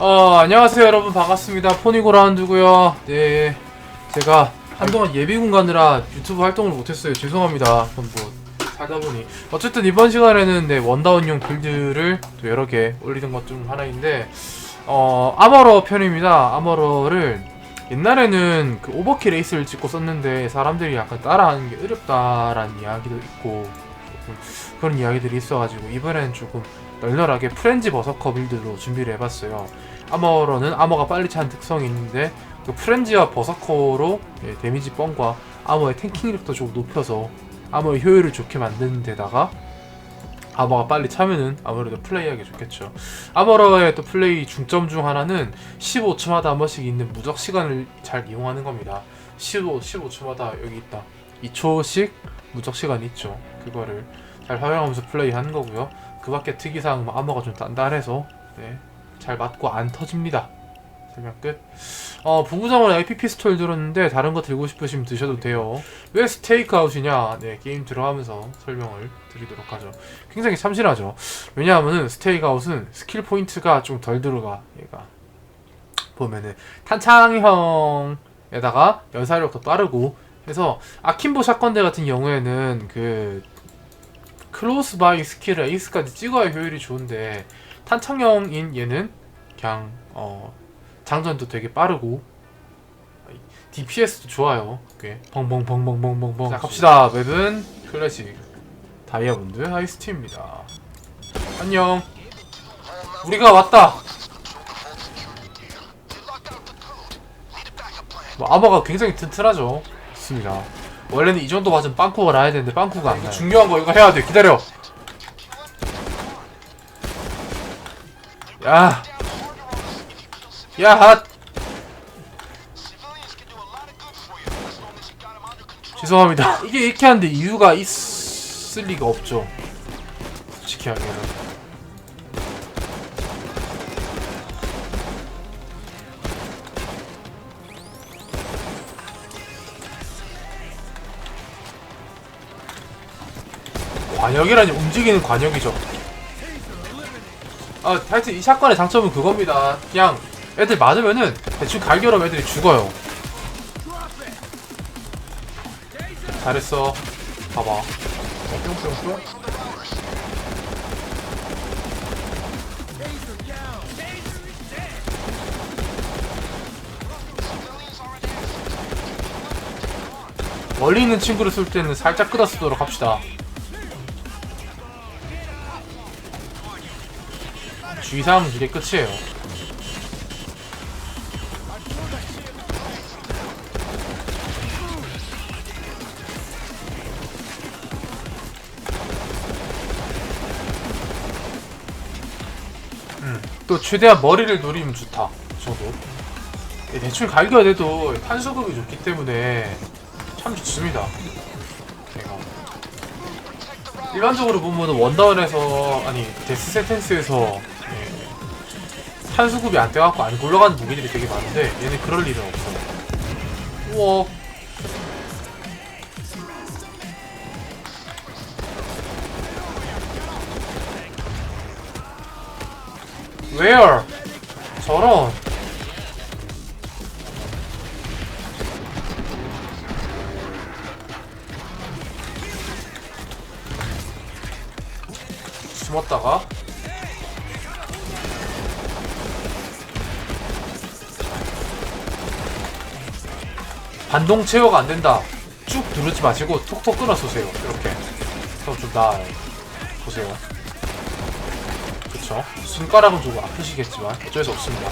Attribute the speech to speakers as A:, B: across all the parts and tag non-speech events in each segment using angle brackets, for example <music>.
A: 어, 안녕하세요 여러분. 반갑습니다. 포니고 라운드고요? 네. 제가 한동안 예비군 가느라 유튜브 활동을 못했어요. 죄송합니다. 뭐 살다 보니. 어쨌든 이번 시간에는 네 원다운용 빌드를 또 여러 개 올리는 것 중 하나인데 어 아머러 편입니다. 아머러를 옛날에는 그 오버킬 레이스를 찍고 썼는데 사람들이 약간 따라하는 게 어렵다라는 이야기도 있고 그런 이야기들이 있어가지고 이번에는 조금 널널하게 프렌즈 버서커 빌드로 준비를 해봤어요. 아머러는 아머가 빨리 차는 특성이 있는데 그 프렌즈와 버서커로 예, 데미지 뻥과 아머의 탱킹 력도 조금 높여서 아머의 효율을 좋게 만드는 데다가 아머가 빨리 차면은 아무래도 플레이하기 좋겠죠. 아머러의 또 플레이 중점 중 하나는 15초마다 한 번씩 있는 무적 시간을 잘 이용하는 겁니다. 15, 15초마다 여기 있다. 2초씩 무적 시간이 있죠. 그거를 잘 활용하면서 플레이하는 거고요. 그 밖에 특이사항 뭐 아머가 좀 단단해서 네, 잘 맞고 안 터집니다. 설명 끝. 어, 부부장은 IP 피스톨 들었는데 다른 거 들고 싶으시면 드셔도 돼요. 왜 스테이크아웃이냐? 네, 게임 들어가면서 설명을 드리도록 하죠. 굉장히 참신하죠. 왜냐하면은 스테이크아웃은 스킬 포인트가 좀 덜 들어가. 얘가 보면은 탄창형에다가 연사력도 빠르고 해서 아킨보 샷건대 같은 경우에는 그 클로스 바이 스킬을 에이스까지 찍어야 효율이 좋은데 탄창형인 얘는 그냥 어 장전도 되게 빠르고 DPS도 좋아요. 꽤 벙벙벙벙벙벙벙. 자 갑시다. 맵은 클래식 다이아몬드 하이스트입니다. 안녕. 우리가 왔다. 뭐 아머가 굉장히 튼튼하죠. 좋습니다. 원래는 이 정도 맞으면 빵꾸가 나야 되는데 빵꾸가 안 나요. 중요한 거 이거 해야 돼. 기다려. 야. 야, 핫. 죄송합니다. 이게 이렇게 하는데 이유가 있을 리가 없죠. 솔직히 하기 관역이라니 움직이는 관역이죠. 아, 하여튼 이 사건의 장점은 그겁니다. 그냥 애들 맞으면은 대충 갈겨럼 애들이 죽어요. 잘했어. 봐봐. 멀리 있는 친구를 쏠 때는 살짝 끄다 쓰도록 합시다. 주의사항은 이게 끝이에요. 음, 또 최대한 머리를 노리면 좋다. 저도. 예, 대충 갈겨내도 탄수급이 좋기 때문에 참 좋습니다. 일반적으로 보면 원다운에서 아니 데스 센텐스에서 예, 탄 수급이 안 돼갖고 안 굴러가는 무기들이 되게 많은데 얘는 그럴 일은 없어. 우와. Where? 저런. 숨었다가 반동 제어가 안 된다. 쭉 누르지 마시고 톡톡 끊어 쏘세요. 이렇게. 그럼 좀 나아요. 보세요. 그쵸? 손가락은 조금 아프시겠지만 어쩔 수 없습니다.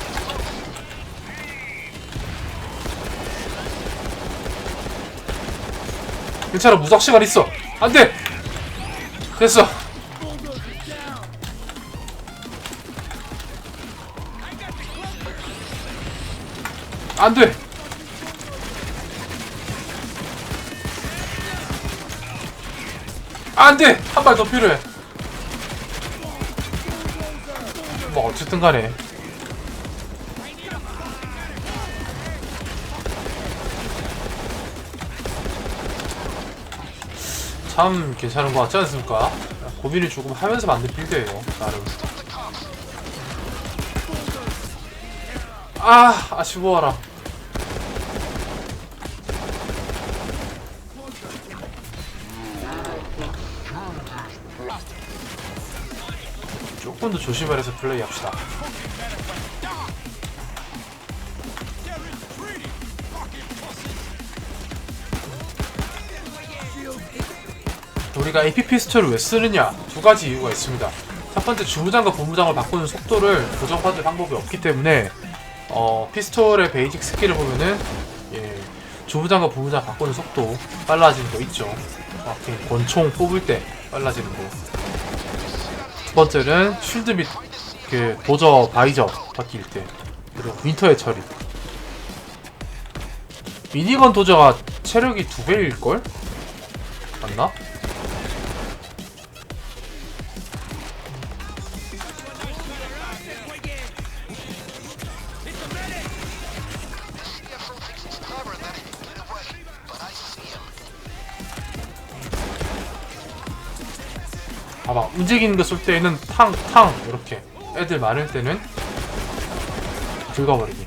A: 괜찮아 무적 시간 있어. 안 돼. 됐어. 안 돼. 안 돼. 한 발 더 필요해. 뭐 어쨌든 간에 참 괜찮은 것 같지 않습니까? 고민을 조금 하면서 만든 빌드예요 나름 아 아쉬워라 조금 더 조심을 해서 플레이합시다 우리가 AP 피스톨을 왜 쓰느냐 두 가지 이유가 있습니다. 첫 번째 주무장과 본무장을 바꾸는 속도를 조정받을 방법이 없기 때문에 어, 피스톨의 베이직 스킬을 보면은 예, 주무장과 본무장 바꾸는 속도 빨라지는 거 있죠. 정확히 권총 뽑을 때 빨라지는 거. 두 번째는 쉴드 및 그 도저 바이저 바뀔 때 그리고 윈터의 처리. 미니건 도저가 체력이 두 배일 걸? 맞나? 봐봐 움직이는 거 쏠 때는 탕탕 이렇게. 애들 많을 때는 긁어버리기.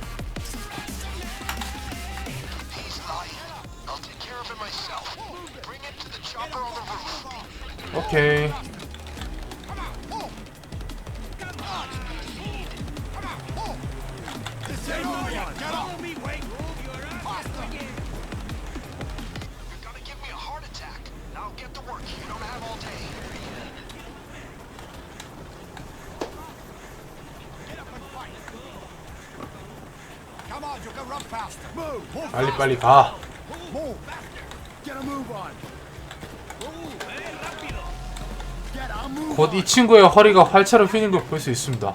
A: 오케이 빨리 빨리 가 곧 이 친구의 허리가 활처럼 휘는 걸 볼 수 있습니다.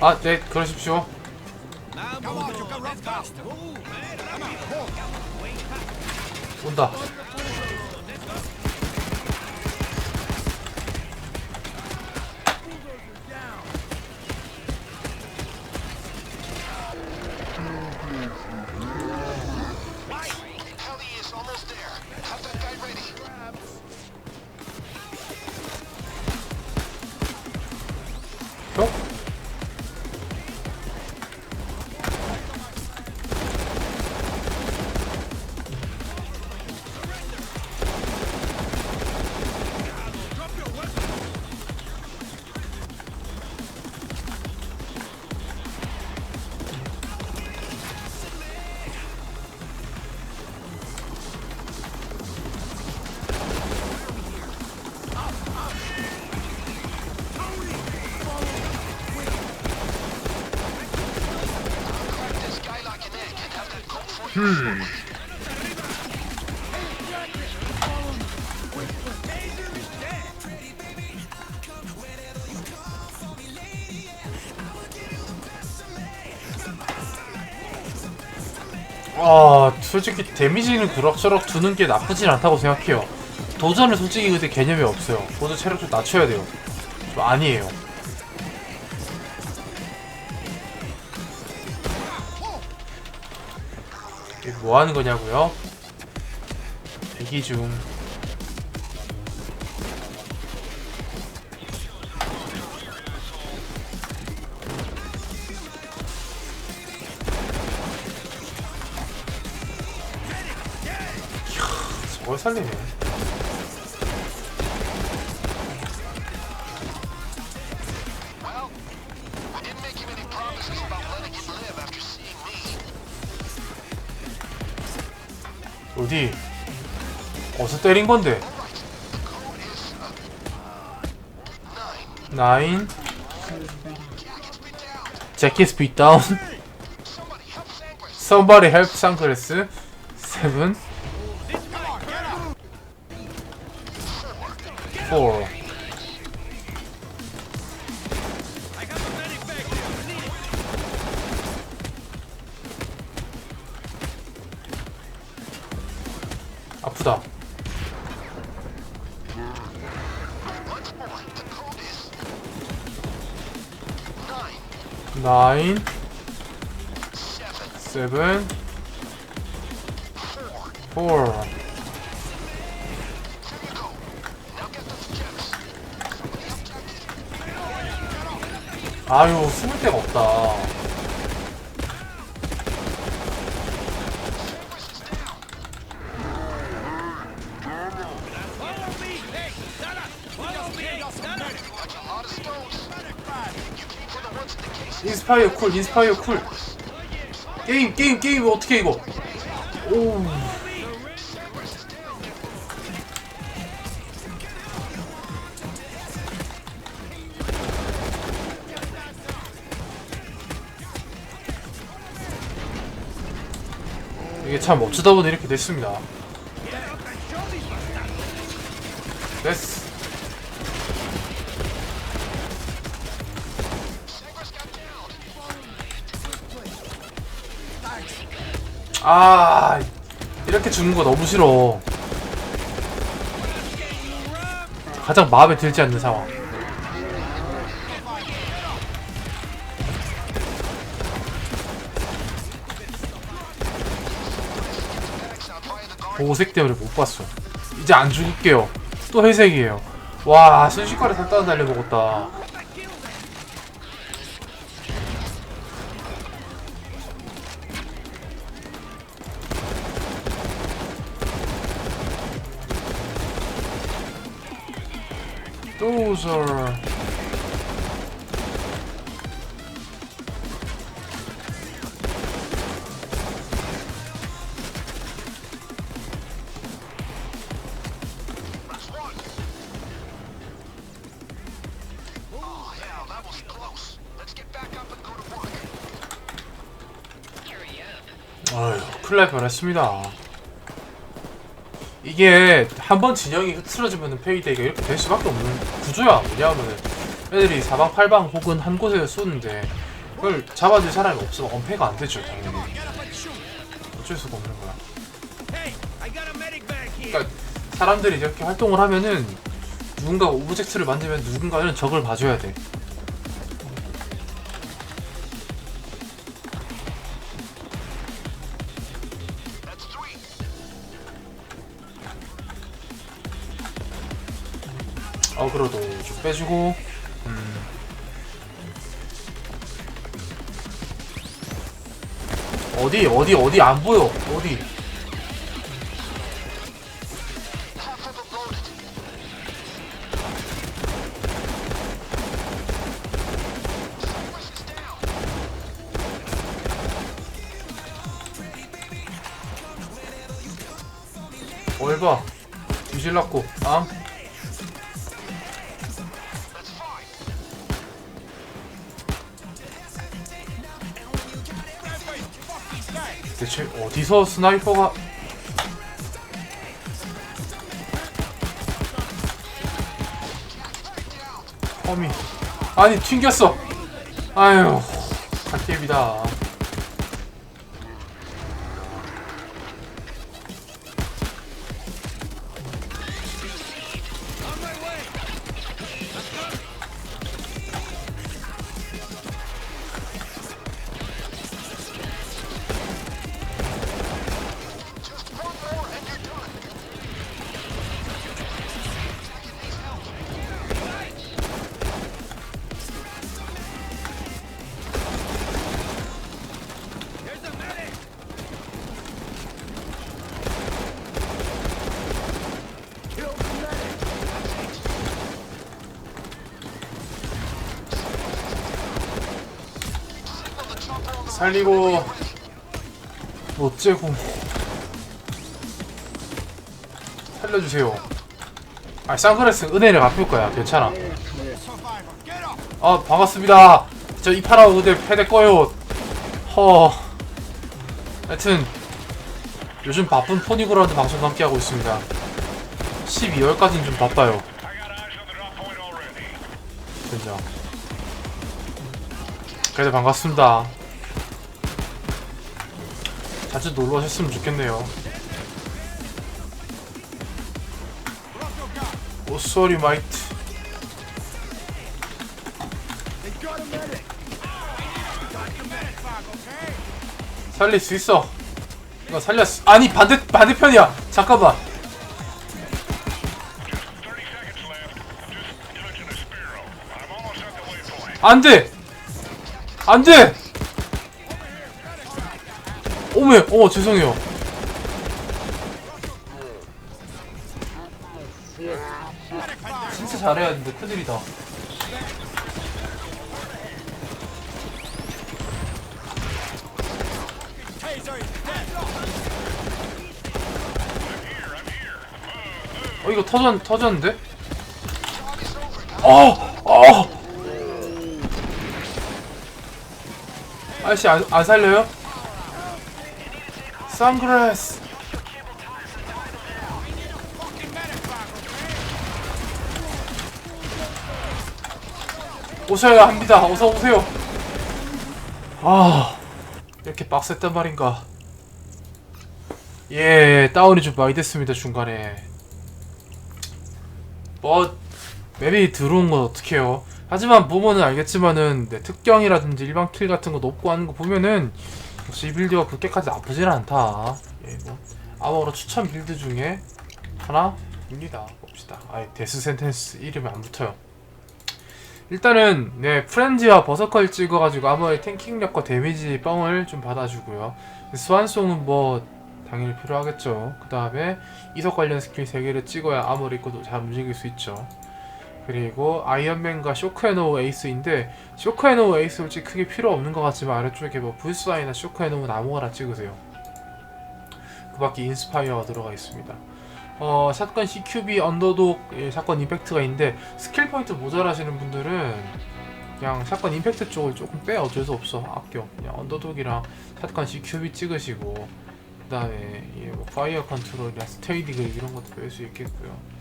A: 아, 네, 그러십시오. 온다.
B: You.
A: 아, 솔직히 데미지는 그럭저럭 두는 게 나쁘진 않다고 생각해요. 도전은 솔직히 근데 개념이 없어요. 도전 체력 좀 낮춰야 돼요. 좀 아니에요. 이게 뭐 하는 거냐고요? 대기 중. 저걸 살리네. 어디? 어디서 때린 건데?
B: Uh.
A: 나인. 재킷 beat down.
B: Somebody help.
A: Seven. Four.
B: Gems. Somebody help Jackie.
A: 아유, 숨을 데가 없다. 인스파이어 쿨 인스파이어 쿨. 게임 게임 게임 어떻게 해, 이거? 오. 이게 참 어쩌다 보니 이렇게 됐습니다 아 이렇게 죽는 거 너무 싫어. 가장 마음에 들지 않는 상황. 보호색 때문에 못 봤어. 이제 안 죽을게요. 또 회색이에요. 와 순식간에 살다는 달려 먹었다
B: work.
A: 아휴 큰일 날 뻔했습니다 이게 한 번 진영이 흐트러지면 페이데이가 이렇게 될 수밖에 없는 구조야. 뭐냐면은 애들이 사방팔방 혹은 한 곳에 쏘는데 그걸 잡아줄 사람이 없으면 엄폐가 안 되죠 당연히. 어쩔 수가 없는 거야. 그러니까 사람들이 이렇게 활동을 하면은 누군가가 오브젝트를 만들면 누군가는 적을 봐줘야 돼 어그로도 좀 빼주고 음. 어디 어디 어디 안 보여 어디. 얼봐 뒤질랐고 대체 어디서 스나이퍼가 어미 아니 튕겼어. 아유 갓게임이다 살리고 어째고 살려주세요. 아 선글라스 은혜를 갚을 거야. 괜찮아. 아 반갑습니다. 저 이파라 의대 패대 꺼요. 허. 하여튼 요즘 바쁜 포니그라운드 방송 함께 하고 있습니다. 12월까지는 좀 바빠요. 진짜 그래도 반갑습니다 자주 놀러 오셨으면 좋겠네요 오 쏘리 마이트? 살릴 수 있어. 이거 살렸어. 아니 반대 반대편이야. 잠깐만. 안 돼. 안 돼. 어메 어 죄송해요 진짜 잘해야 되는데 큰일이다 어 이거 터졌, 터졌는데? 어! 어! 아저씨 안, 안 살려요? 선글라스. 오셔야 합니다. 어서 오세요. 아 이렇게 빡셌단 말인가? 예 다운이 좀 많이 됐습니다 중간에. 뭐 맵이 들어온 건 어떡해요? 하지만 보면은 알겠지만은 네, 특경이라든지 일반 킬 같은 거 높고 하는 거 보면은 역시 이 빌드가 그렇게까지 나쁘진 않다. 예, 뭐 아마로 추천 빌드 중에 하나입니다. 봅시다. 아예 데스 센텐스 이름이 안 붙어요. 일단은 네 프렌즈와 버서컬 찍어가지고 아머의 탱킹력과 데미지 뻥을 좀 받아주고요. 스완송은 뭐 당연히 필요하겠죠. 그 다음에 이석 관련 스킬 3개를 찍어야 아머리 입고도 잘 움직일 수 있죠 그리고 아이언맨과 쇼크앤노우 에이스인데 쇼크앤노우 에이스 솔직히 크게 필요 없는 것 같지만 아래쪽에 뭐 불사이나 쇼크앤노우 아무거나 찍으세요. 그 밖에 인스파이어가 들어가 있습니다. 어, 샷건 CQB 언더독 예, 샷건 임팩트가 있는데 스킬 포인트 모자라시는 분들은 그냥 샷건 임팩트 쪽을 조금 빼 어쩔 수 없어. 아껴. 그냥 언더독이랑 샷건 CQB 찍으시고 그 다음에 뭐 파이어 컨트롤이나 스테이디 그립 이런 것도 뺄 수 있겠고요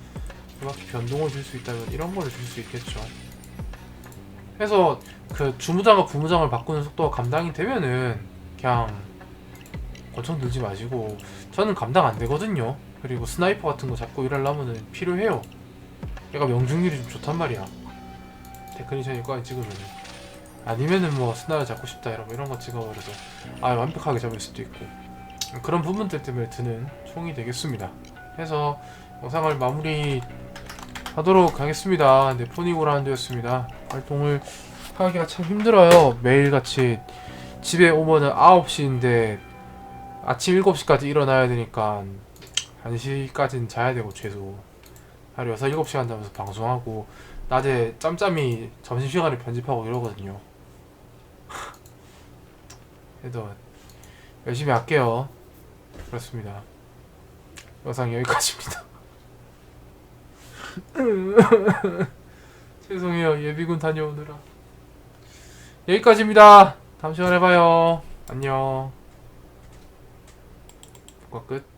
A: 그 밖에 변동을 줄 수 있다면 이런 거를 줄 수 있겠죠 해서 그 주무장과 부무장을 바꾸는 속도가 감당이 되면은 그냥 권총 들지 마시고 저는 감당 안 되거든요 그리고 스나이퍼 같은 거 잡고 일하려면은 필요해요. 얘가 명중률이 좀 좋단 말이야. 테크니션 일과에 찍으면은. 아니면은 뭐 스나를 잡고 싶다 이러면 이런 거 찍어버려서 아 완벽하게 잡을 수도 있고 그런 부분들 때문에 드는 총이 되겠습니다. 해서 영상을 마무리 하도록 하겠습니다. 네, 포니고라운드였습니다. 활동을 하기가 참 힘들어요. 매일같이 집에 오면은 9시인데 아침 7시까지 일어나야 되니까 1시까지는 자야 되고 최소 하루 6, 7시간 자면서 방송하고 낮에 짬짬이 점심시간에 편집하고 이러거든요 <laughs> 그래도 열심히 할게요 그렇습니다 영상 여기까지입니다 <laughs> 죄송해요. 예비군 다녀오느라. 여기까지입니다. 다음 시간에 봐요. 안녕. 복과 끝